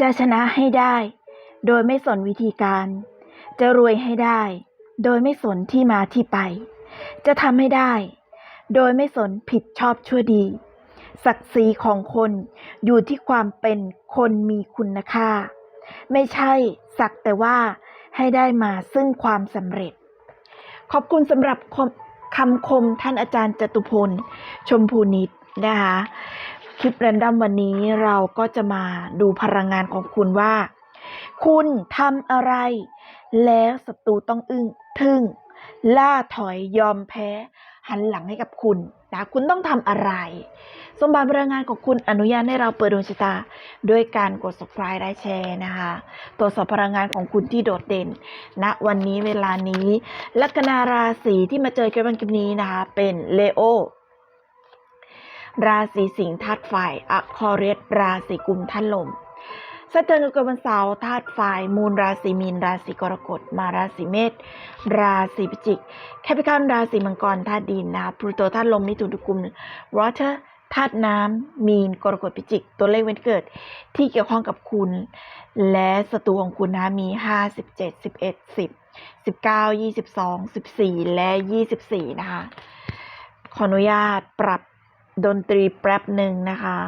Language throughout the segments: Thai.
จะชนะให้ได้ โดยไม่สนวิธีการ จะรวยให้ได้ โดยไม่สนที่มาที่ไป จะทำให้ได้ โดยไม่สนผิดชอบชั่วดี ศักดิ์ศรีของคนอยู่ที่ความเป็นคนมีคุณค่า ไม่ใช่สักแต่ว่าให้ได้มาซึ่งความสำเร็จ ขอบคุณสำหรับคมคำคมท่านอาจารย์จตุพล ชมพูนิตนะคะ ลิปแรนดอมวันนี้เราก็จะมาดูพลังงานของคุณว่า คุณทำอะไร แล้วศัตรูต้องอึ้งทึ่ง ล่าถอยยอมแพ้ หันหลังให้กับคุณนะคุณต้องทำอะไร สมบัติพลังงานของคุณอนุญาตให้เราเปิดดวงชะตาด้วยการกด subscribe และแชร์นะคะตรวจสอบพลังงานของคุณที่โดดเด่นณวันนี้เวลานี้ ลัคนาราศีที่มาเจอกันวันคลิปนี้นะคะ เป็นเลโอ ราศีสิงห์ธาตุไฟอะคอเรียสราศีกุมธาตุลมสเตือนกับวันเสาร์ธาตุไฟมูลราศีมีน ราศีกรกฎมาราศีเมษราศีพิจิก แคปิคอนราศีมังกรธาตุดินนะคะพลูโตธาตุลมมิถุนกุมวอเตอร์ธาตุน้ำมีนกรกฎพิจิก ตัวเลขวันเกิดที่เกี่ยวข้องกับคุณ และศัตรูของคุณนะมี5 17 11 10 19 22 14และ24นะคะขออนุญาตปรับ ดนตรีแป๊บหนึ่งนะคะ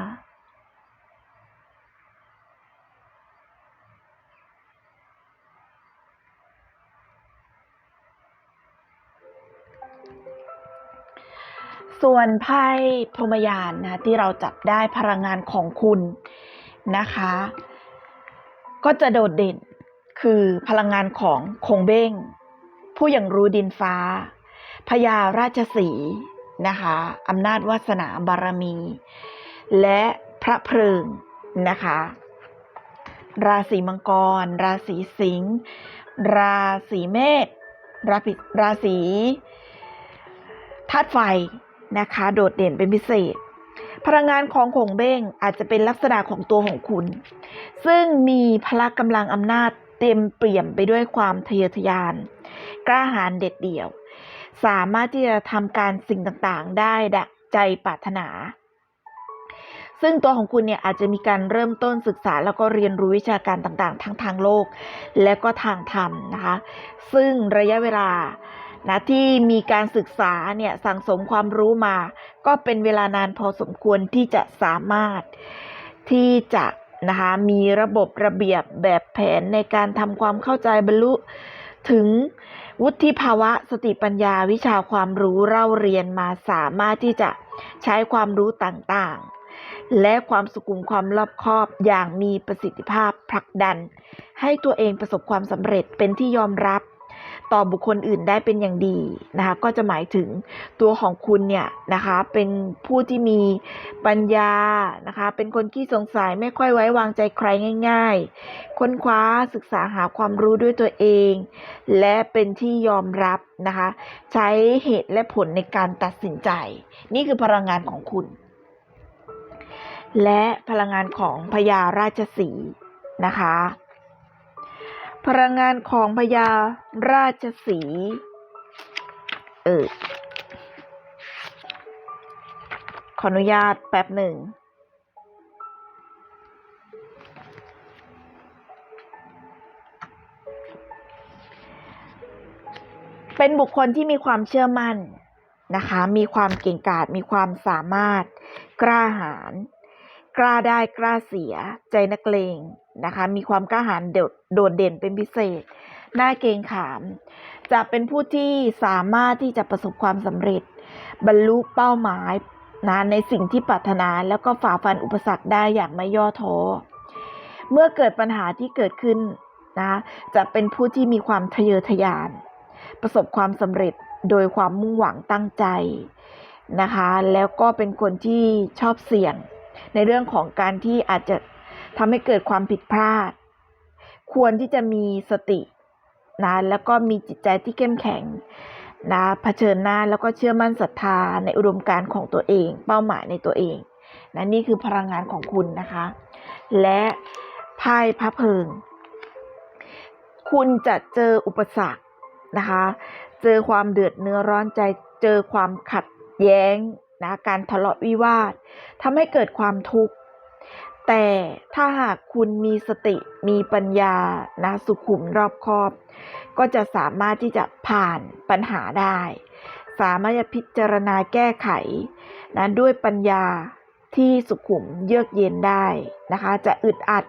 ส่วนไพ่พรหมยานนะที่เราจับได้พลังงานของคุณนะคะ ก็จะโดดเด่นคือพลังงานของคงเบ้ง ผู้อย่างรู้ดินฟ้าพญาราชสี นะคะอำนาจวาสนาบารมี และพระเพลิงนะคะ ราศีมังกร ราศีสิงห์ราศีเมษราศีราศีธาตุไฟนะคะ โดดเด่นเป็นพิเศษ พลังงานของขงเบ้งอาจจะเป็นลักษณะของตัวของคุณ ซึ่งมีพละกำลังอำนาจเต็มเปี่ยมไปด้วยความทะเยอทะยาน กล้าหาญเด็ดเดี่ยว สามารถที่จะทำการสิ่งต่างๆ ได้ดังใจปรารถนา ซึ่งตัวของคุณเนี่ยอาจจะมีการเริ่มต้นศึกษาแล้วก็เรียนรู้วิชาการต่างๆ ทั้งทางโลก และก็ทางธรรมนะคะ ซึ่งระยะเวลานะที่มีการศึกษาเนี่ยสั่งสมความรู้มา ก็เป็นเวลานานพอสมควรที่จะสามารถที่จะนะคะมีระบบระเบียบแบบแผนในการทำความเข้าใจบรรลุ ถึงวุฒิภาวะสติปัญญาวิชาความรู้เล่าเรียนมาสามารถที่จะใช้ความรู้ต่างๆ และความสุขุมความรอบคอบอย่างมีประสิทธิภาพผลักดัน ให้ตัวเองประสบความสำเร็จเป็นที่ยอมรับ ต่อบุคคลอื่นได้เป็นอย่างดีนะคะก็จะหมายถึงตัวของคุณเนี่ยนะคะเป็นผู้ที่มีปัญญานะคะเป็นคนที่สงสัยไม่ค่อยไว้วางใจใครง่าย ๆ ค้นคว้าศึกษาหาความรู้ด้วยตัวเอง และเป็นที่ยอมรับนะคะใช้เหตุและผลในการตัดสินใจ นี่คือพลังงานของคุณ และพลังงานของพญาราชสีนะคะ พลังงานของพญาราชสีเออขออนุญาตแป๊บหนึ่ง เป็นบุคคลที่มีความเชื่อมั่นนะคะ มีความเก่งกาจ มีความสามารถ กล้าหาญ กล้าได้กล้าเสียใจนักเลงนะคะ มีความกล้าหาญโดดโดดเด่นเป็นพิเศษ หน้าเกรงขาม จะเป็นผู้ที่สามารถที่จะประสบความสำเร็จ บรรลุเป้าหมายนะในสิ่งที่ปรารถนาแล้วก็ฝ่าฟันอุปสรรคได้อย่างไม่ย่อท้อ เมื่อเกิดปัญหาที่เกิดขึ้นนะจะเป็นผู้ที่มีความทะเยอทะยาน ประสบความสำเร็จโดยความมุ่งหวังตั้งใจนะคะ แล้วก็เป็นคนที่ชอบเสี่ยง ในเรื่องของการที่อาจจะทำให้เกิดความผิดพลาด ควรที่จะมีสตินะแล้วก็มีจิตใจที่เข้มแข็งนะเผชิญหน้าแล้วก็เชื่อมั่นศรัทธาในอุดมการณ์ของตัวเอง เป้าหมายในตัวเองนะนี่คือพลังงานของคุณนะคะ และไพ่พระเพิง คุณจะเจออุปสรรคนะคะ เจอความเดือดเนื้อร้อนใจ เจอความขัดแย้ง นะการทะเลาะวิวาททำให้เกิดความทุกข์ แต่ถ้าหากคุณมีสติมีปัญญานะสุขุมรอบคอบ ก็จะสามารถที่จะผ่านปัญหาได้ สามารถจะพิจารณาแก้ไขนะด้วยปัญญาที่สุขุมเยือกเย็นได้นะคะ จะอึดอัด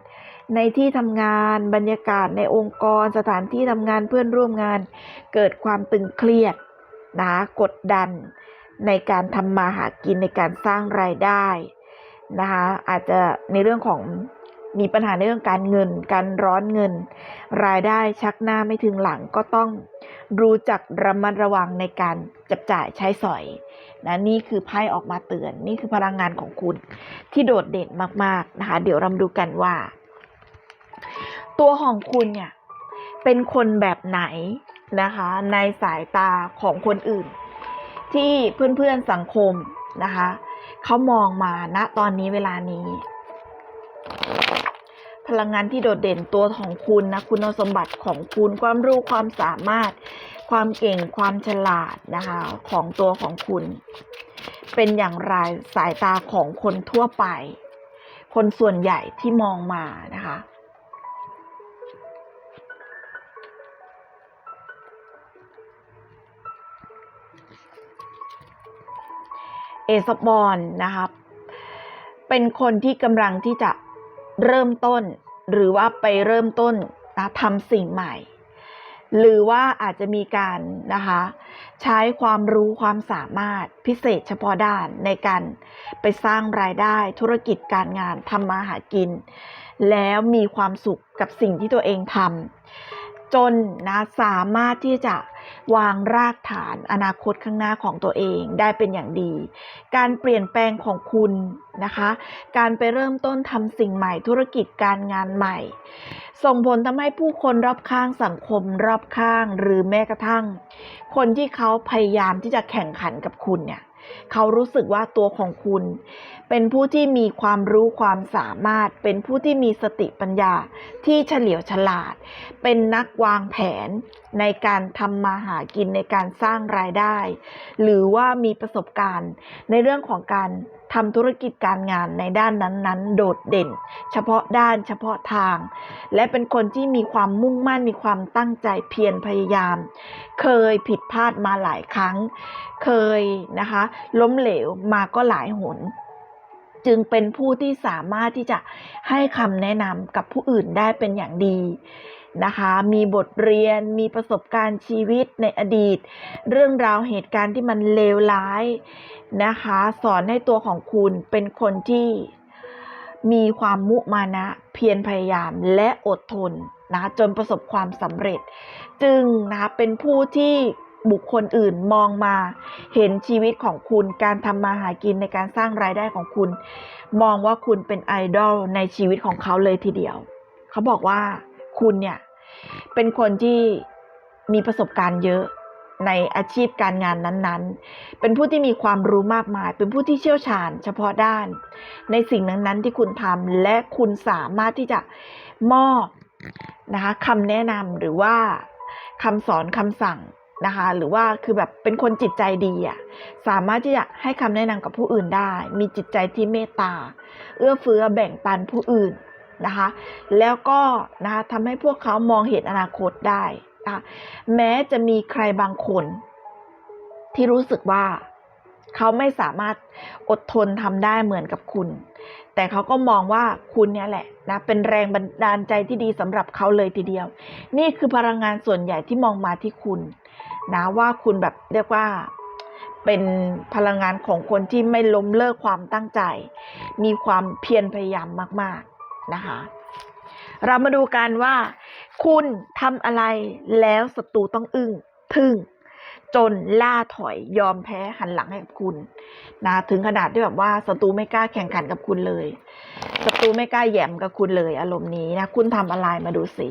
ในที่ทำงานบรรยากาศในองค์กรสถานที่ทำงานเพื่อนร่วมงาน เกิดความตึงเครียดนะกดดัน ในการทำมาหากินในการสร้างรายได้นะคะอาจจะในเรื่องของมีปัญหาในเรื่องการเงิน การร้อนเงิน รายได้ชักหน้าไม่ถึงหลังก็ต้องรู้จักระมัดระวังในการจับจ่ายใช้สอยนะนี่คือไพ่ออกมาเตือน นี่คือพลังงานของคุณที่โดดเด่นมากๆนะคะเดี๋ยวเราดูกันว่า ตัวของคุณเนี่ยเป็นคนแบบไหนนะคะในสายตาของคนอื่น ที่เพื่อนๆสังคมนะคะเขามองมาณตอนนี้เวลานี้ พลังงานที่โดดเด่นตัวของคุณนะคุณสมบัติของคุณความรู้ความสามารถ ความเก่งความฉลาดนะคะของตัวของคุณ เป็นอย่างไรสายตาของคนทั่วไป คนส่วนใหญ่ที่มองมานะคะ เอซบอลนะครับเป็นคนที่กำลังที่จะเริ่มต้น หรือว่าไปเริ่มต้นนะทำสิ่งใหม่ หรือว่าอาจจะมีการนะคะใช้ความรู้ความสามารถพิเศษเฉพาะด้านในการไปสร้างรายได้ธุรกิจการงานทำมาหากิน แล้วมีความสุขกับสิ่งที่ตัวเองทำ จนนะสามารถที่จะวางรากฐานอนาคตข้างหน้าของตัวเองได้เป็นอย่างดี การเปลี่ยนแปลงของคุณนะคะ การไปเริ่มต้นทำสิ่งใหม่ธุรกิจการงานใหม่ ส่งผลทำให้ผู้คนรอบข้างสังคมรอบข้างหรือแม้กระทั่ง คนที่เขาพยายามที่จะแข่งขันกับคุณเนี่ยเขารู้สึกว่าตัวของคุณ เป็นผู้ที่มีความรู้ความสามารถ เป็นผู้ที่มีสติปัญญาที่เฉลียวฉลาด เป็นนักวางแผนในการทำมาหากินในการสร้างรายได้ หรือว่ามีประสบการณ์ในเรื่องของการทำธุรกิจการงานในด้านนั้นๆ โดดเด่น เฉพาะด้านเฉพาะทาง และเป็นคนที่มีความมุ่งมั่นมีความตั้งใจเพียรพยายาม เคยผิดพลาดมาหลายครั้ง เคยนะคะ ล้มเหลวมาก็หลายหน จึงเป็นผู้ที่สามารถที่จะให้คำแนะนำกับผู้อื่นได้เป็นอย่างดีนะคะ มีบทเรียน มีประสบการณ์ชีวิตในอดีต เรื่องราวเหตุการณ์ที่มันเลวร้ายนะคะ สอนให้ตัวของคุณเป็นคนที่มีความมุมานะ เพียรพยายามและอดทนนะคะจนประสบความสำเร็จ จึงนะคะเป็นผู้ที่ บุคคลอื่นมองมา เห็นชีวิตของคุณการทำมาหากินในการสร้างรายได้ของคุณ มองว่าคุณเป็นไอดอลในชีวิตของเขาเลยทีเดียว เขาบอกว่าคุณเนี่ยเป็นคนที่มีประสบการณ์เยอะในอาชีพการงานนั้นๆ เป็นผู้ที่มีความรู้มากมาย เป็นผู้ที่เชี่ยวชาญ เฉพาะด้าน ในสิ่งนั้นๆที่คุณทำและคุณสามารถที่จะมอบนะคะคำแนะนำหรือว่าคำสอนคำสั่ง นะคะ หรือว่าคือแบบเป็นคนจิตใจดีอะสามารถที่จะให้คำแนะนำกับผู้อื่นได้ มีจิตใจที่เมตตา เอื้อเฟื้อแบ่งปันผู้อื่นนะคะ แล้วก็นะคะทำให้พวกเขามองเห็นอนาคตได้นะคะแม้จะมีใครบางคนที่รู้สึกว่า เขาไม่สามารถอดทนทำได้เหมือนกับคุณ แต่เขาก็มองว่าคุณเนี่ยแหละนะเป็นแรงบันดาลใจที่ดีสำหรับเขาเลยทีเดียว นี่คือพลังงานส่วนใหญ่ที่มองมาที่คุณนะว่าคุณแบบเรียกว่าเป็นพลังงานของคนที่ไม่ล้มเลิกความตั้งใจ มีความเพียรพยายามมาก ๆนะคะ เรามาดูกันว่า คุณทำอะไรแล้วศัตรูต้องอึ้งทึ่ง จนล่าถอยยอมแพ้หันหลังให้กับคุณนะถึงขนาดที่แบบว่าศัตรูไม่กล้าแข่งขันกับคุณเลยศัตรูไม่กล้าแย่มกับคุณเลย อารมณ์นี้นะคุณทำอะไรมาดูสิ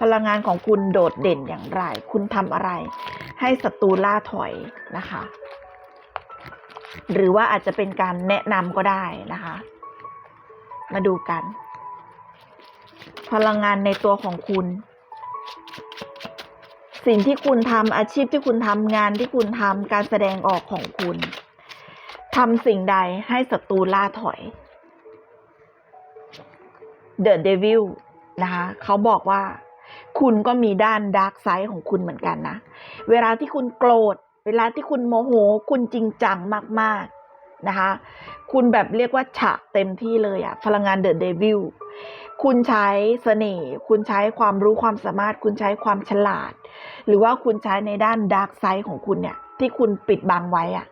พลังงานของคุณโดดเด่นอย่างไร คุณทำอะไร ให้ศัตรูล่าถอยนะคะ หรือว่าอาจจะเป็นการแนะนำก็ได้นะคะ มาดูกัน พลังงานในตัวของคุณ สิ่งที่คุณทำอาชีพที่คุณทำงานที่คุณทำการแสดงออกของคุณทำสิ่งใดให้ศัตรูล่าถอย The Devil นะคะเขาบอกว่า คุณก็มีด้านดาร์กไซด์ของคุณเหมือนกันนะ เวลาที่คุณโกรธ เวลาที่คุณโมโห คุณจริงจังมาก ๆ นะคะ คุณแบบเรียกว่าฉะเต็มที่เลยอะพลังงานเดอะเดวิลคุณใช้เสน่ห์คุณใช้ความรู้ความสามารถ คุณใช้ความฉลาด หรือว่าคุณใช้ในด้านดาร์กไซด์ของคุณเนี่ย ที่คุณปิดบังไว้อะ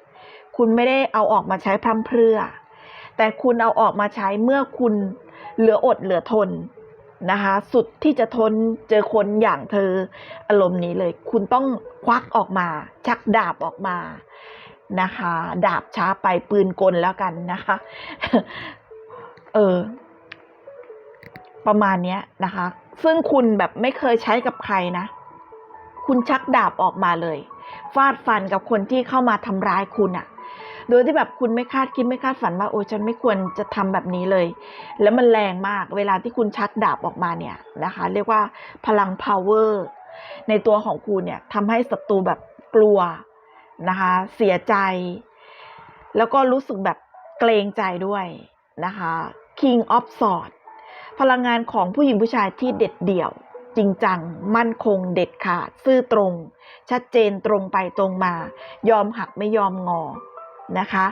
คุณไม่ได้เอาออกมาใช้พร่ำเพรื่อ แต่คุณเอาออกมาใช้เมื่อคุณเหลืออดเหลือทนนะคะ สุดที่จะทนเจอคนอย่างเธออารมณ์นี้เลย คุณต้องควักออกมา ชักดาบออกมา นะคะ ดาบช้าไปปืนกลแล้วกันนะคะ เออ ประมาณเนี้ยนะคะ ซึ่งคุณแบบไม่เคยใช้กับใครนะ คุณชักดาบออกมาเลย ฟาดฟันกับคนที่เข้ามาทำร้ายคุณอะโดยที่แบบคุณไม่คาดคิดไม่คาดฝันว่าโอ้ฉันไม่ควรจะทำแบบนี้เลย แล้วมันแรงมากเวลาที่คุณชักดาบออกมาเนี่ยนะคะ เรียกว่าพลัง power ในตัวของคุณเนี่ยทำให้ศัตรูแบบกลัว นะคะ เสียใจ แล้วก็รู้สึกแบบเกรงใจด้วยนะคะ King of Swords พลังงานของผู้หญิงผู้ชายที่เด็ดเดี่ยว จริงจัง มั่นคงเด็ดขาด ซื่อตรง ชัดเจนตรงไปตรงมา ยอมหักไม่ยอมงอนะคะ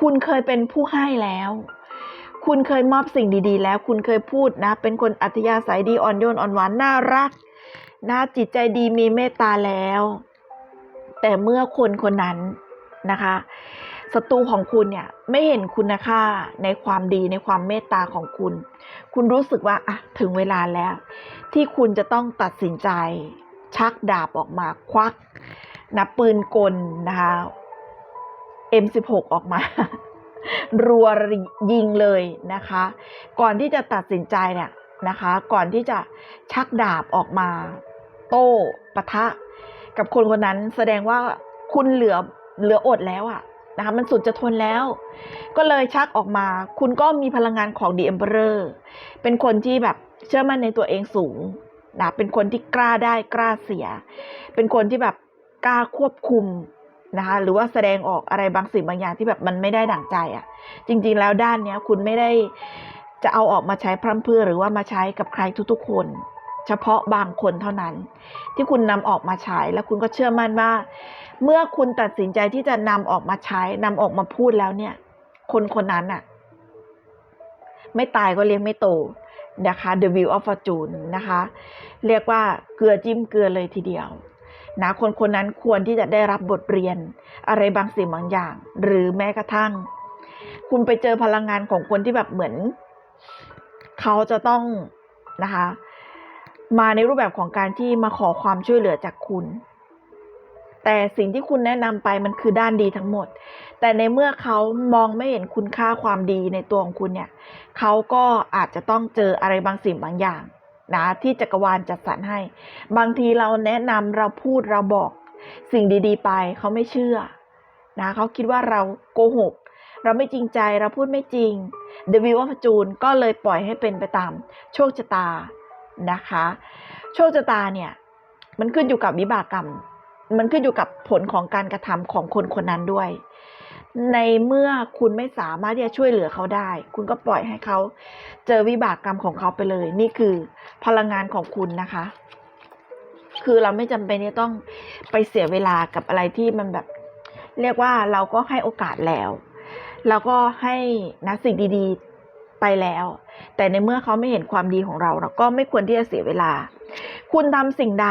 คุณเคยเป็นผู้ให้แล้ว คุณเคยมอบสิ่งดีๆ แล้ว คุณเคยพูดนะ เป็นคนอัธยาศัยดีอ่อนโยนอ่อนหวานน่ารักนะจิตใจดีมีเมตตาแล้ว แต่เมื่อคนคนนั้นนะคะศัตรูของคุณเนี่ยไม่เห็นคุณค่าในความดีในความเมตตาของคุณ คุณรู้สึกว่าอะถึงเวลาแล้ว ที่คุณจะต้องตัดสินใจ ชักดาบออกมาควักนะปืนกลนะคะ M16 ออกมา รัวยิงเลยนะคะ ก่อนที่จะตัดสินใจเนี่ยนะคะ ก่อนที่จะชักดาบออกมา โต้ปะทะ กับคนคนนั้นแสดงว่าคุณเหลือเหลืออดแล้วอะนะคะมันสุดจะทนแล้ว ก็เลยชักออกมา คุณก็มีพลังงานของ The Emperor เป็นคนที่แบบเชื่อมั่นในตัวเองสูงนะเป็นคนที่กล้าได้กล้าเสีย เป็นคนที่แบบกล้าควบคุมนะคะหรือว่าแสดงออกอะไรบางสิ่งบางอย่างที่แบบมันไม่ได้ดั่งใจอะ่ะ จริง ๆ แล้วด้านเนี้ยคุณไม่ได้จะเอาออกมาใช้พร่ำเพรื่อหรือว่ามาใช้กับใครทุกๆคน เฉพาะบางคนเท่านั้น ที่คุณนำออกมาใช้แล้วคุณก็เชื่อมั่นว่า เมื่อคุณตัดสินใจที่จะนำออกมาใช้นำออกมาพูดแล้วเนี่ย คนคนนั้นอะไม่ตายก็เลี้ยงไม่โตนะคะ The Wheel of Fortune นะคะ เรียกว่าเกลือจิ้มเกลือเลยทีเดียวนะคนคนนั้นควรที่จะได้รับบทเรียนอะไรบางสิ่งบางอย่าง หรือแม้กระทั่ง คุณไปเจอพลังงานของคนที่แบบเหมือน เขาจะต้องนะคะ มาในรูปแบบของการที่มาขอความช่วยเหลือจากคุณ แต่สิ่งที่คุณแนะนำไปมันคือด้านดีทั้งหมด แต่ในเมื่อเขามองไม่เห็นคุณค่าความดีในตัวของคุณเนี่ย เขาก็อาจจะต้องเจออะไรบางสิ่งบางอย่างนะที่จักรวาลจัดสรรให้ บางทีเราแนะนำเราพูดเราบอกสิ่งดี ๆ ไปเขาไม่เชื่อนะเขาคิดว่าเราโกหก เราไม่จริงใจเราพูดไม่จริงเดวิลว่าจูนก็เลยปล่อยให้เป็นไปตามโชคชะตา นะคะ โชคชะตาเนี่ยมันขึ้นอยู่กับวิบากกรรม มันขึ้นอยู่กับผลของการกระทำของคนคนนั้นด้วย ในเมื่อคุณไม่สามารถที่จะช่วยเหลือเขาได้ คุณก็ปล่อยให้เขาเจอวิบากกรรมของเขาไปเลย นี่คือพลังงานของคุณนะคะ คือเราไม่จำเป็นที่ต้องไปเสียเวลากับอะไรที่มันแบบ เรียกว่าเราก็ให้โอกาสแล้วแล้วก็ให้นะสิ่งดี ๆ ไปแล้ว แต่ในเมื่อเขาไม่เห็นความดีของเราเราก็ไม่ควรที่จะเสียเวลา คุณทำสิ่งใด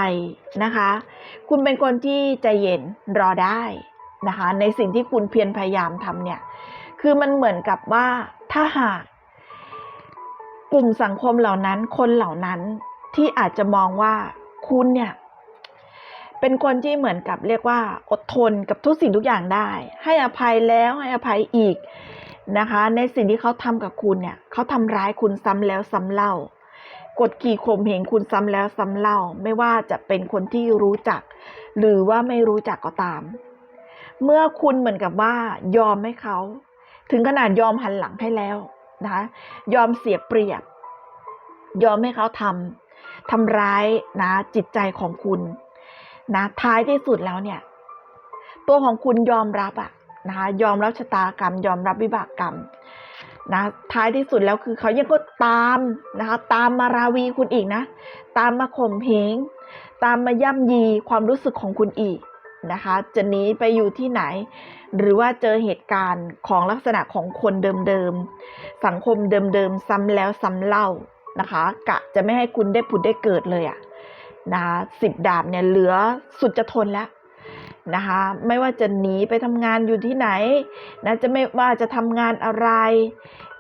นะคะ คุณเป็นคนที่ใจเย็นรอได้นะคะ ในสิ่งที่คุณเพียรพยายามทำเนี่ย คือมันเหมือนกับว่าถ้าหากกลุ่มสังคมเหล่านั้นคนเหล่านั้นที่อาจจะมองว่าคุณเนี่ยเป็นคนที่เหมือนกับเรียกว่า อดทนกับทุกสิ่งทุกอย่างได้ ให้อภัยแล้วให้อภัยอีก นะคะ ในสิ่งที่เขาทำกับคุณเนี่ยเขาทำร้ายคุณซ้ำแล้วซ้ำเล่ากดขี่ข่มเหงคุณซ้ำแล้วซ้ำเล่า ไม่ว่าจะเป็นคนที่รู้จัก หรือว่าไม่รู้จักก็ตาม เมื่อคุณเหมือนกับว่ายอมให้เขา ถึงขนาดยอมหันหลังให้แล้วนะคะยอมเสียเปรียบ ยอมให้เขาทำทำร้ายนะจิตใจของคุณนะท้ายที่สุดแล้วเนี่ย ตัวของคุณยอมรับอะ นะคะยอมรับชะตากรรม ยอมรับวิบากกรรมนะท้ายที่สุดแล้วคือเขายังก็ตามนะคะตามมาราวีคุณอีกนะ ตามมาข่มเหงตามมาย่ำยีความรู้สึกของคุณอีกนะคะ จะหนีไปอยู่ที่ไหน หรือว่าเจอเหตุการณ์ของลักษณะของคนเดิมๆสังคมเดิมๆซ้ำแล้วซ้ำเล่านะคะ กะจะไม่ให้คุณได้ผุดได้เกิดเลยอะนะคะสิบดาบเนี่ยเหลือสุดจะทนแล้ว นะคะ ไม่ว่าจะหนีไปทำงานอยู่ที่ไหนนะจะไม่ว่าจะทำงานอะไร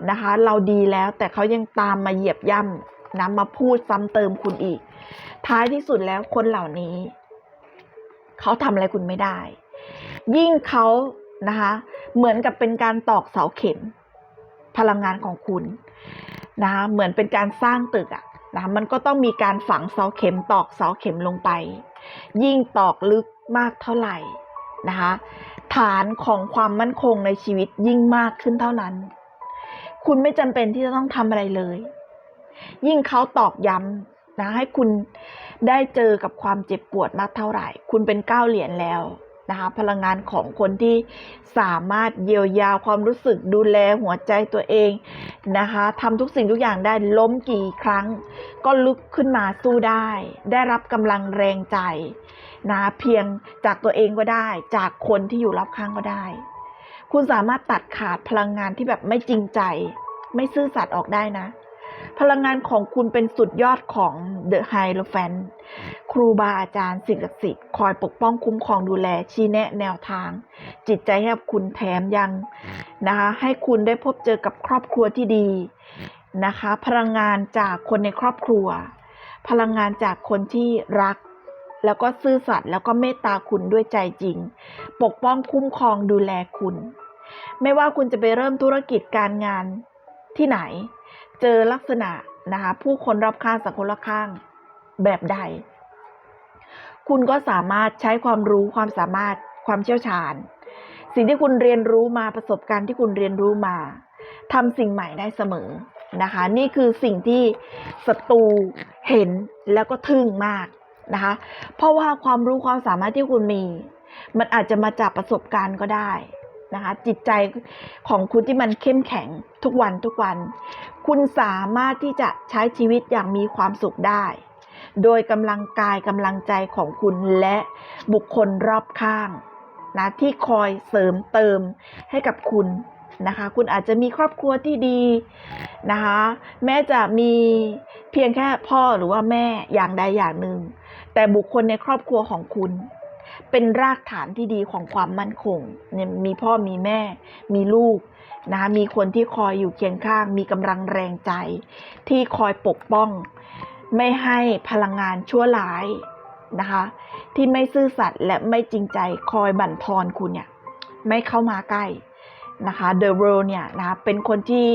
นะคะ เราดีแล้วแต่เขายังตามมาเหยียบย่ำนะมาพูดซ้ำเติมคุณอีก ท้ายที่สุดแล้วคนเหล่านี้ เขาทำอะไรคุณไม่ได้ ยิ่งเขานะคะ เหมือนกับเป็นการตอกเสาเข็มพลังงานของคุณนะคะเหมือนเป็นการสร้างตึกอะนะมันก็ต้องมีการฝังเสาเข็มตอกเสาเข็มลงไป ยิ่งตอกลึก มากเท่าไหร่นะคะฐานของความมั่นคงในชีวิตยิ่งมากขึ้นเท่านั้น คุณไม่จำเป็นที่จะต้องทำอะไรเลย ยิ่งเขาตอกย้ำนะให้คุณได้เจอกับความเจ็บปวดมากเท่าไหร่ คุณเป็นเก้าเหรียญแล้ว นะคะพลังงานของคนที่สามารถเยียวยาความรู้สึกดูแลหัวใจตัวเองนะคะทำทุกสิ่งทุกอย่างได้ล้มกี่ครั้ง ก็ลุกขึ้นมาสู้ได้ ได้รับกำลังแรงใจนะเพียงจากตัวเองก็ได้ จากคนที่อยู่รอบข้างก็ได้ คุณสามารถตัดขาดพลังงานที่แบบไม่จริงใจ ไม่ซื่อสัตย์ออกได้นะ พลังงานของคุณเป็นสุดยอดของ The High l o f a n ครูบาอาจารย์สิ่งศักดิ์สิทธิ์คอยปกป้องคุ้มครองดูแลชี้แนะแนวทาง จิตใจให้คุณแถมยังนะคะให้คุณได้พบเจอกับครอบครัวที่ดีนะคะ พลังงานจากคนในครอบครัว พลังงานจากคนที่รัก แล้วก็ซื่อสัตย์แล้วก็เมตตาคุณด้วยใจจริง ปกป้องคุ้มครองดูแลคุณ ไม่ว่าคุณจะไปเริ่มธุรกิจการงานที่ไหน เจอลักษณะนะคะผู้คนรอบข้างสังคมรอบข้างแบบใด คุณก็สามารถใช้ความรู้ความสามารถความเชี่ยวชาญ สิ่งที่คุณเรียนรู้มาประสบการณ์ที่คุณเรียนรู้มาทำสิ่งใหม่ได้เสมอนะคะ นี่คือสิ่งที่ศัตรูเห็นแล้วก็ทึ่งมากนะคะ เพราะว่าความรู้ความสามารถที่คุณมี มันอาจจะมาจากประสบการณ์ก็ได้นะคะจิตใจของคุณที่มันเข้มแข็งทุกวันทุกวัน คุณสามารถที่จะใช้ชีวิตอย่างมีความสุขได้ โดยกำลังกายกำลังใจของคุณและบุคคลรอบข้างนะที่คอยเสริมเติมให้กับคุณนะคะ คุณอาจจะมีครอบครัวที่ดีนะคะ แม้จะมีเพียงแค่พ่อหรือว่าแม่อย่างใดอย่างหนึ่ง แต่บุคคลในครอบครัวของคุณ เป็นรากฐานที่ดีของความมั่นคงเนี่ยมีพ่อมีแม่ มีลูก นะคะมีคนที่คอยอยู่เคียงข้าง มีกำลังแรงใจ ที่คอยปกป้อง ไม่ให้พลังงานชั่วร้ายนะคะที่ไม่ซื่อสัตย์และไม่จริงใจคอยบั่นทอนคุณเนี่ยไม่เข้ามาใกล้นะคะ The World เนี่ยนะะเป็นคนที่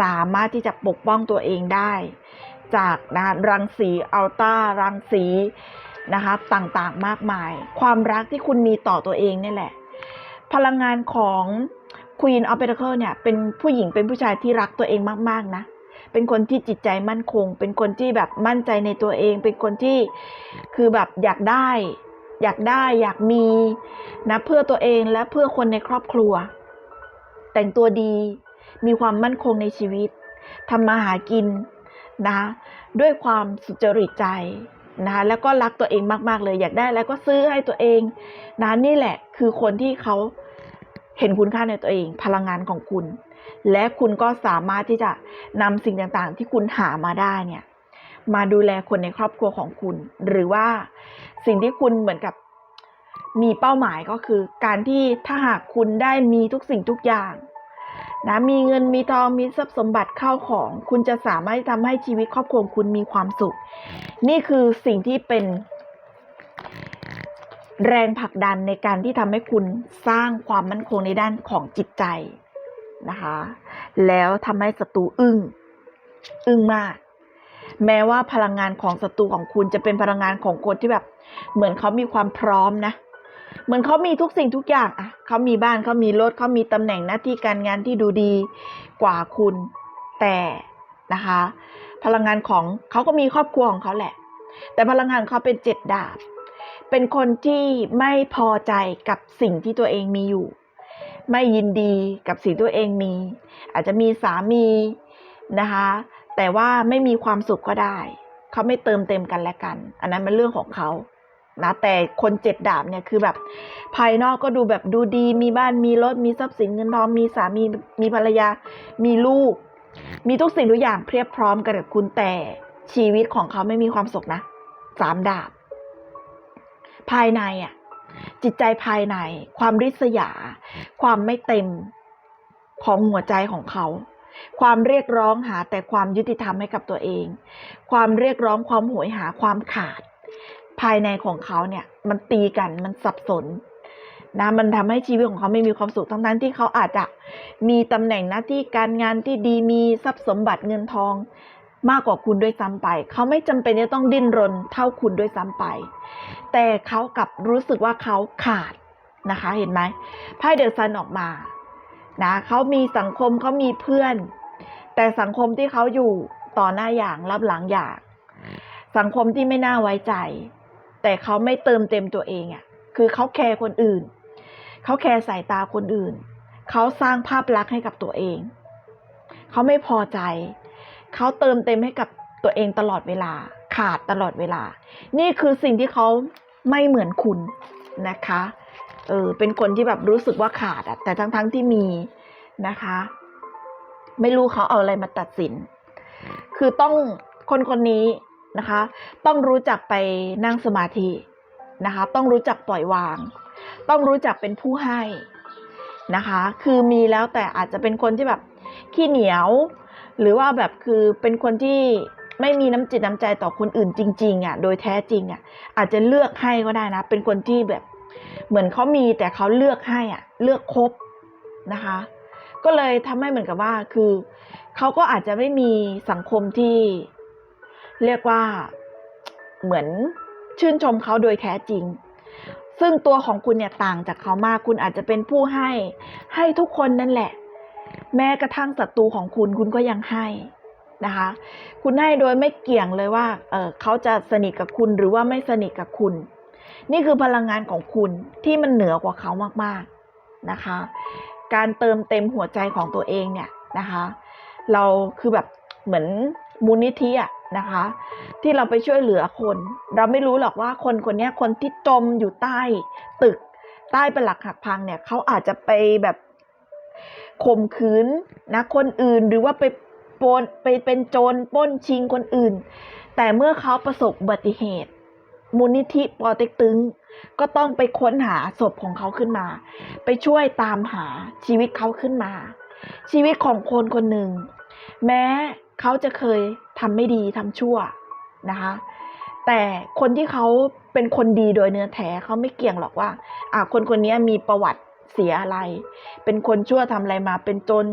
สามารถที่จะปกป้องตัวเองได้ จากนะรังสีอัลตรารังสีนะคะต่างๆมากมาย ความรักที่คุณมีต่อตัวเองนี่แหละ พลังงานของ Queen of Pentacles เนี่ยเป็นผู้หญิงเป็นผู้ชายที่รักตัวเองมาก ๆ นะ เป็นคนที่จิตใจมั่นคง เป็นคนที่แบบมั่นใจในตัวเอง เป็นคนที่คือแบบอยากได้ อยากได้อยากมีนะเพื่อตัวเองและเพื่อคนในครอบครัว แต่งตัวดี มีความมั่นคงในชีวิตทำมาหากินนะด้วยความสุจริตใจนะคะแล้วก็รักตัวเองมาก ๆ เลย อยากได้แล้วก็ซื้อให้ตัวเองนะนี่แหละคือคนที่เขา เห็นคุณค่าในตัวเองพลังงานของคุณ และคุณก็สามารถที่จะนำสิ่งต่างๆ ที่คุณหามาได้เนี่ย มาดูแลคนในครอบครัวของคุณ หรือว่าสิ่งที่คุณเหมือนกับมีเป้าหมายก็คือ การที่ถ้าหากคุณได้มีทุกสิ่งทุกอย่างนะมีเงินมีทองมีทรัพย์สมบัติเข้าของ คุณจะสามารถทำให้ชีวิตครอบครัวคุณมีความสุข นี่คือสิ่งที่เป็น แรงผลักดันในการที่ทำให้คุณสร้างความมั่นคงในด้านของจิตใจนะคะ แล้วทำให้ศัตรูอึ้ง อึ้งมาก แม้ว่าพลังงานของศัตรูของคุณจะเป็นพลังงานของคนที่แบบ เหมือนเขามีความพร้อมนะ เหมือนเขามีทุกสิ่งทุกอย่างอะเขามีบ้านเขามีรถเขามีตำแหน่งหน้าที่การงานที่ดูดีกว่าคุณ แต่นะคะ พลังงานของเขาก็มีครอบครัวของเขาแหละ แต่พลังงานเขาเป็นเจ็ดดาบ เป็นคนที่ไม่พอใจกับสิ่งที่ตัวเองมีอยู่ ไม่ยินดีกับสิ่งที่ตัวเองมี อาจจะมีสามีนะคะ แต่ว่าไม่มีความสุขก็ได้ เขาไม่เติมเต็มกันและกัน อันนั้นเป็นเรื่องของเขานะแต่คนเจ็ดดาบเนี่ยคือแบบภายนอกก็ดูแบบดูดี มีบ้านมีรถมีทรัพย์สินเงินทองมีสามีมีภรรยา มีลูก มีทุกสิ่งทุกอย่างเพียบพร้อมกันกับคุณแต่ชีวิตของเขาไม่มีความสุขนะสามดาบ ภายในอะ จิตใจภายใน ความริษยา ความไม่เต็มของหัวใจของเขา ความเรียกร้องหาแต่ความยุติธรรมให้กับตัวเอง ความเรียกร้องความโหยหาความขาด ภายในของเขาเนี่ย มันตีกันมันสับสนนะมันทำให้ชีวิตของเขาไม่มีความสุขทั้งนั้นที่เขาอาจจะมีตำแหน่งหน้าที่การงานที่ดีมีทรัพย์สมบัติเงินทอง มากกว่าคุณด้วยซ้ำไป เขาไม่จำเป็นจะต้องดิ้นรนเท่าคุณด้วยซ้ำไป แต่เขากลับรู้สึกว่าเขาขาดนะคะ เห็นไหมไพ่เดอะซันออกมานะเขามีสังคมเขามีเพื่อน แต่สังคมที่เขาอยู่ต่อหน้าอย่างรับหลังอย่าง สังคมที่ไม่น่าไว้ใจ แต่เขาไม่เติมเต็มตัวเองอะ่ะคือเขาแคร์คนอื่น เขาแคร์สายตาคนอื่น เขาสร้างภาพลักษณ์ให้กับตัวเอง เขาไม่พอใจ เขาเติมเต็มให้กับตัวเองตลอดเวลา ขาดตลอดเวลา นี่คือสิ่งที่เขาไม่เหมือนคุณนะคะ เออ เป็นคนที่แบบรู้สึกว่าขาดอะแต่ทั้งๆทที่มีนะคะ ไม่รู้เขาเอาอะไรมาตัดสิน คือต้องคนคนนี้นะคะ ต้องรู้จักไปนั่งสมาธินะคะ ต้องรู้จักปล่อยวาง ต้องรู้จักเป็นผู้ให้นะคะ คือมีแล้วแต่อาจจะเป็นคนที่แบบขี้เหนียว หรือว่าแบบคือเป็นคนที่ไม่มีน้ำจิตน้ำใจต่อคนอื่นจริง ๆ อะ โดยแท้จริง อะ อาจจะเลือกให้ก็ได้นะ เป็นคนที่แบบ เหมือนเขามีแต่เขาเลือกให้อะ เลือกคบนะคะ ก็เลยทำให้เหมือนกับว่าคือเขาก็อาจจะไม่มีสังคมที่เรียกว่าเหมือนชื่นชมเขาโดยแท้จริง ซึ่งตัวของคุณเนี่ยต่างจากเขามาก คุณอาจจะเป็นผู้ให้ให้ทุกคนนั่นแหละ แม้กระทั่งศัตรูของคุณคุณก็ยังให้นะคะ คุณให้โดยไม่เกี่ยงเลยว่าเออเขาจะสนิทกับคุณหรือว่าไม่สนิทกับคุณ นี่คือพลังงานของคุณที่มันเหนือกว่าเขามากๆนะคะ การเติมเต็มหัวใจของตัวเองเนี่ยนะคะ เราคือแบบเหมือนมูลนิธิอะนะคะ ที่เราไปช่วยเหลือคน เราไม่รู้หรอกว่าคนคนนี้คนที่จมอยู่ใต้ตึกใต้เป็นหลักหักพังเนี่ยเขาอาจจะไปแบบ ข่มขืนนะคนอื่นหรือว่าไปโปนไปเป็นโจรปล้นชิงคนอื่น แต่เมื่อเขาประสบอุบัติเหตุ มูลนิธิปอเต็กตึง ก็ต้องไปค้นหาศพของเขาขึ้นมา ไปช่วยตามหาชีวิตเขาขึ้นมา ชีวิตของคนคนหนึ่ง แม้เขาจะเคยทำไม่ดีทำชั่วนะคะแต่คนที่เขาเป็นคนดีโดยเนื้อแท้เขาไม่เกี่ยงหรอกว่า อ่าคนคนนี้มีประวัติ เสียอะไร เป็นคนชั่วทำอะไรมา เป็นจน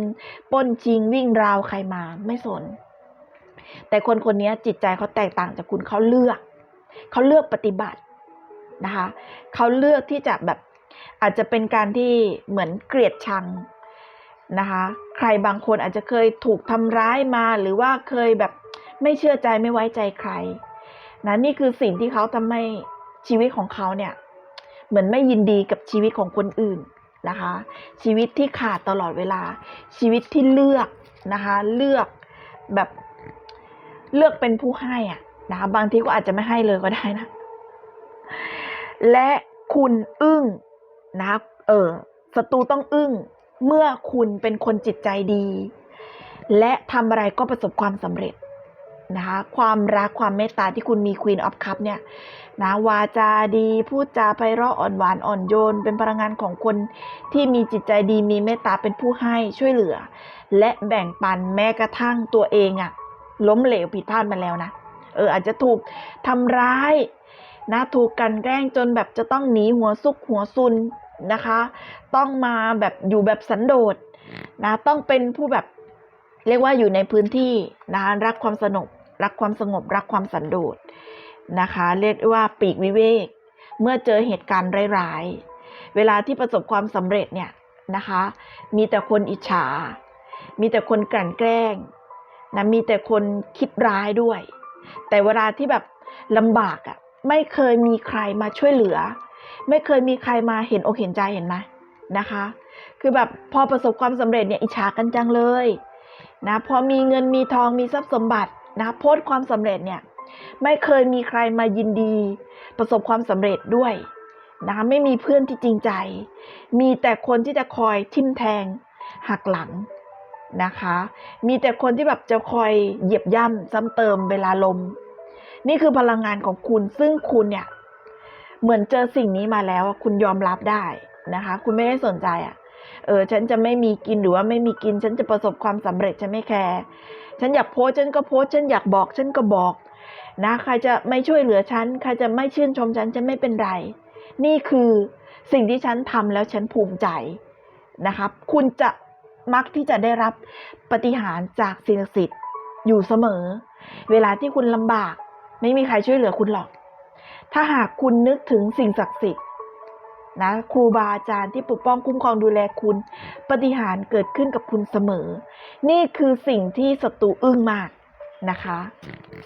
ป้นชิงวิ่งราวใครมาไม่สน แต่คนคนนี้จิตใจเขาแตกต่างจากคุณเขาเลือก เขาเลือกปฏิบัตินะคะเขาเลือกที่จะแบบอาจจะเป็นการที่เหมือนเกลียดชังนะคะใครบางคนอาจจะเคยถูกทำร้ายมาหรือว่าเคยแบบไม่เชื่อใจไม่ไว้ใจใครนะนี่คือสิ่งที่เขาทำให้ชีวิตของเขาเนี่ย เหมือนไม่ยินดีกับชีวิตของคนอื่น นะคะ ชีวิตที่ขาดตลอดเวลา ชีวิตที่เลือกนะคะ เลือกแบบเลือกเป็นผู้ให้อะนะคะบางทีก็อาจจะไม่ให้เลยก็ได้นะ และคุณอึ้งนะคะเออศัตรูต้องอึ้งเมื่อคุณเป็นคนจิตใจดี และทำอะไรก็ประสบความสำเร็จนะคะความรักความเมตตาที่คุณมี Queen of Cup เนี่ย นะวาจาดีพูดจาไพเราะอ่อนหวานอ่อนโยน เป็นพลังงานของคนที่มีจิตใจดีมีเมตตาเป็นผู้ให้ช่วยเหลือ และแบ่งปันแม้กระทั่งตัวเองอะล้มเหลวผิดพลาดมาแล้วนะเอออาจจะถูกทำร้ายนะถูกกันแกล้งจนแบบจะต้องหนีหัวซุกหัวซุนนะคะ ต้องมาแบบอยู่แบบสันโดษนะต้องเป็นผู้แบบเรียกว่าอยู่ในพื้นที่นะรักความสงบรักความสงบรักความสันโดษ นะคะ เรียกว่าปีกวิเวก เมื่อเจอเหตุการณ์ร้ายๆ เวลาที่ประสบความสำเร็จเนี่ยนะคะ มีแต่คนอิจฉา มีแต่คนกลั่นแกล้งนะมีแต่คนคิดร้ายด้วย แต่เวลาที่แบบลำบากอะ่ะไม่เคยมีใครมาช่วยเหลือ ไม่เคยมีใครมาเห็นอกเห็นใจเห็นไหมนะคะ คือแบบพอประสบความสำเร็จเนี่ยอิจฉากันจังเลยนะพอมีเงินมีทองมีทรัพย์สมบัตินะโพสต์ความสำเร็จเนี่ย ไม่เคยมีใครมายินดี ประสบความสำเร็จด้วยนะคะไม่มีเพื่อนที่จริงใจ มีแต่คนที่จะคอยทิ่มแทง หักหลังนะคะ มีแต่คนที่แบบจะคอยเหยียบย่ำซ้ำเติมเวลาลม นี่คือพลังงานของคุณซึ่งคุณเนี่ย เหมือนเจอสิ่งนี้มาแล้วคุณยอมรับได้นะคะ คุณไม่ได้สนใจอะ เออ ฉันจะไม่มีกินหรือว่าไม่มีกิน ฉันจะประสบความสำเร็จฉันไม่แคร์ ฉันอยากโพสฉันก็โพสฉันอยากบอก ฉันก็บอก นะใครจะไม่ช่วยเหลือฉันใครจะไม่ชื่นชมฉันฉันไม่เป็นไร นี่คือสิ่งที่ฉันทำแล้วฉันภูมิใจนะครับ คุณจะมักที่จะได้รับปฏิหารจากสิ่งศักดิ์สิทธิ์อยู่เสมอ เวลาที่คุณลำบาก ไม่มีใครช่วยเหลือคุณหรอก ถ้าหากคุณนึกถึงสิ่งศักดิ์สิทธิ์นะครูบาอาจารย์ที่ปกป้องคุ้มครองดูแลคุณ ปฏิหารเกิดขึ้นกับคุณเสมอ นี่คือสิ่งที่ศัตรูอึ้งมาก นะคะ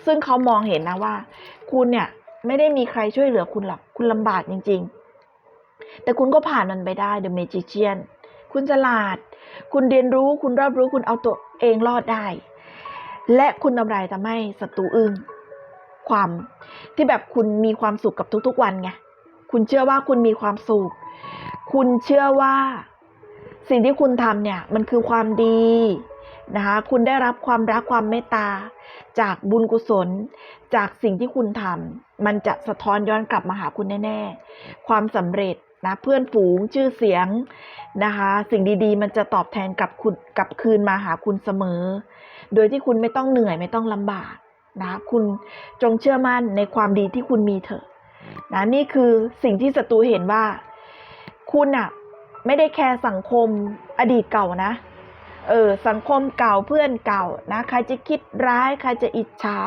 ซึ่งเขามองเห็นนะว่า คุณเนี่ยไม่ได้มีใครช่วยเหลือคุณหรอก คุณลำบากจริง ๆ แต่คุณก็ผ่านมันไปได้ The Magician คุณฉลาด คุณเรียนรู้ คุณรอบรู้คุณเอาตัวเองรอดได้ และคุณทำไรทำให้ศัตรูอึ้งความที่แบบคุณมีความสุขกับทุกๆวันไง คุณเชื่อว่าคุณมีความสุข คุณเชื่อว่า สิ่งที่คุณทำเนี่ย มันคือความดี นะคะ คุณได้รับความรักความเมตตา จากบุญกุศล จากสิ่งที่คุณทำมันจะสะท้อนย้อนกลับมาหาคุณแน่ ๆ ความสำเร็จนะเพื่อนฝูงชื่อเสียงนะคะ สิ่งดีๆ มันจะตอบแทนกลับคุณกลับคืนมาหาคุณเสมอ โดยที่คุณไม่ต้องเหนื่อยไม่ต้องลำบากนะคุณจงเชื่อมั่นในความดีที่คุณมีเถอะนะนี่คือสิ่งที่ศัตรูเห็นว่า คุณอะไม่ได้แคร์สังคมอดีตเก่านะ เออสังคมเก่าเพื่อนเก่านะใครจะคิดร้ายใครจะอิจฉา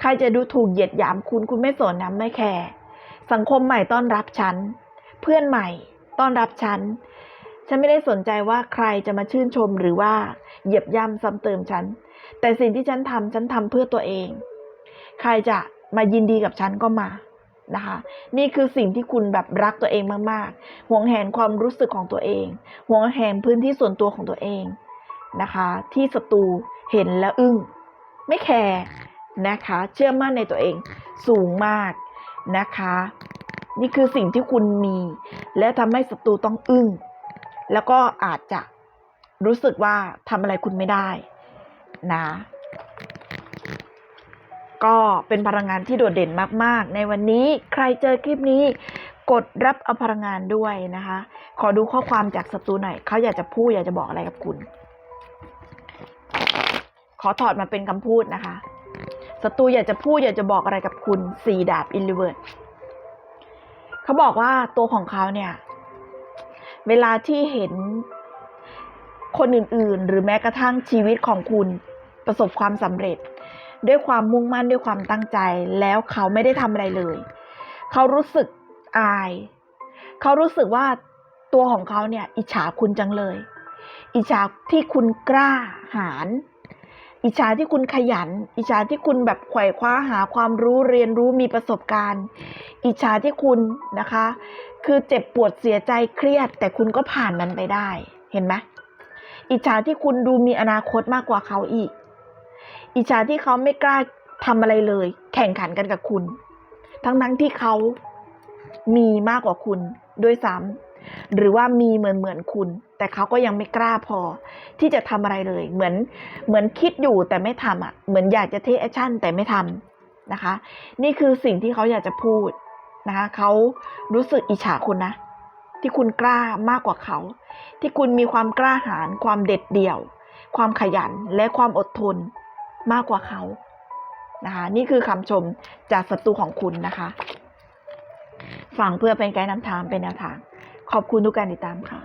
ใครจะดูถูกเหยียดหยามคุณคุณไม่สนนะไม่แคร์สังคมใหม่ต้อนรับฉัน เพื่อนใหม่ต้อนรับฉัน ฉันไม่ได้สนใจว่าใครจะมาชื่นชมหรือว่าเหยียบย่ำซ้ำเติมฉัน แต่สิ่งที่ฉันทำฉันทำเพื่อตัวเอง ใครจะมายินดีกับฉันก็มานะคะ นี่คือสิ่งที่คุณแบบรักตัวเองมาก ๆ หวงแหนความรู้สึกของตัวเอง หวงแหนพื้นที่ส่วนตัวของตัวเอง นะคะ ที่ศัตรูเห็นแล้วอึ้งไม่แคร์นะคะ เชื่อมั่นในตัวเองสูงมากนะคะ นี่คือสิ่งที่คุณมี และทำให้ศัตรูต้องอึ้งแล้วก็อาจจะรู้สึกว่าทำอะไรคุณไม่ได้นะ ก็เป็นพลังงานที่โดดเด่นมาก ๆ ในวันนี้ใครเจอคลิปนี้ กดรับเอาพลังงานด้วยนะคะ ขอดูข้อความจากศัตรูหน่อยเขาอยากจะพูดอยากจะบอกอะไรกับคุณ อถอดมาเป็นคำพูดนะคะศัตรูอยากจะพูดอยากจะบอกอะไรกับคุณสี่ดาบอินลิเวิร์ดเขาบอกว่าตัวของเขาเนี่ย เวลาที่เห็นคนอื่นๆ หรือแม้กระทั่งชีวิตของคุณประสบความสำเร็จ ด้วยความมุ่งมั่นด้วยความตั้งใจ แล้วเขาไม่ได้ทำอะไรเลย เขารู้สึกอาย เขารู้สึกว่าตัวของเขาเนี่ย อิจฉาคุณจังเลย อิจฉาที่คุณกล้าหาญ อิจฉาที่คุณขยัน อิจฉาที่คุณแบบไขว่คว้าหาความรู้เรียนรู้มีประสบการณ์ อิจฉาที่คุณนะคะ คือเจ็บปวดเสียใจเครียด แต่คุณก็ผ่านมันไปได้ เห็นไหมอิจฉาที่คุณดูมีอนาคตมากกว่าเขาอีก อิจฉาที่เขาไม่กล้าทำอะไรเลย แข่งขันกันกับคุณ ทั้งทั้งที่เขามีมากกว่าคุณด้วยซ้ำ หรือว่ามีเหมือนเหมือนคุณ แต่เขาก็ยังไม่กล้าพอ ที่จะทำอะไรเลย เหมือนเหมือนคิดอยู่แต่ไม่ทำอะ เหมือนอยากจะเทคแอคชั่นแต่ไม่ทำนะคะ นี่คือสิ่งที่เขาอยากจะพูดนะคะเขารู้สึกอิจฉาคุณนะ ที่คุณกล้ามากกว่าเขา ที่คุณมีความกล้าหาญความเด็ดเดี่ยว ความขยันและความอดทนมากกว่าเขานะคะนี่คือคำชมจากศัตรูของคุณนะคะ ฟังเพื่อเป็นไกด์นำทางเป็นแนวทาง ขอบคุณทุกการติดตามค่ะ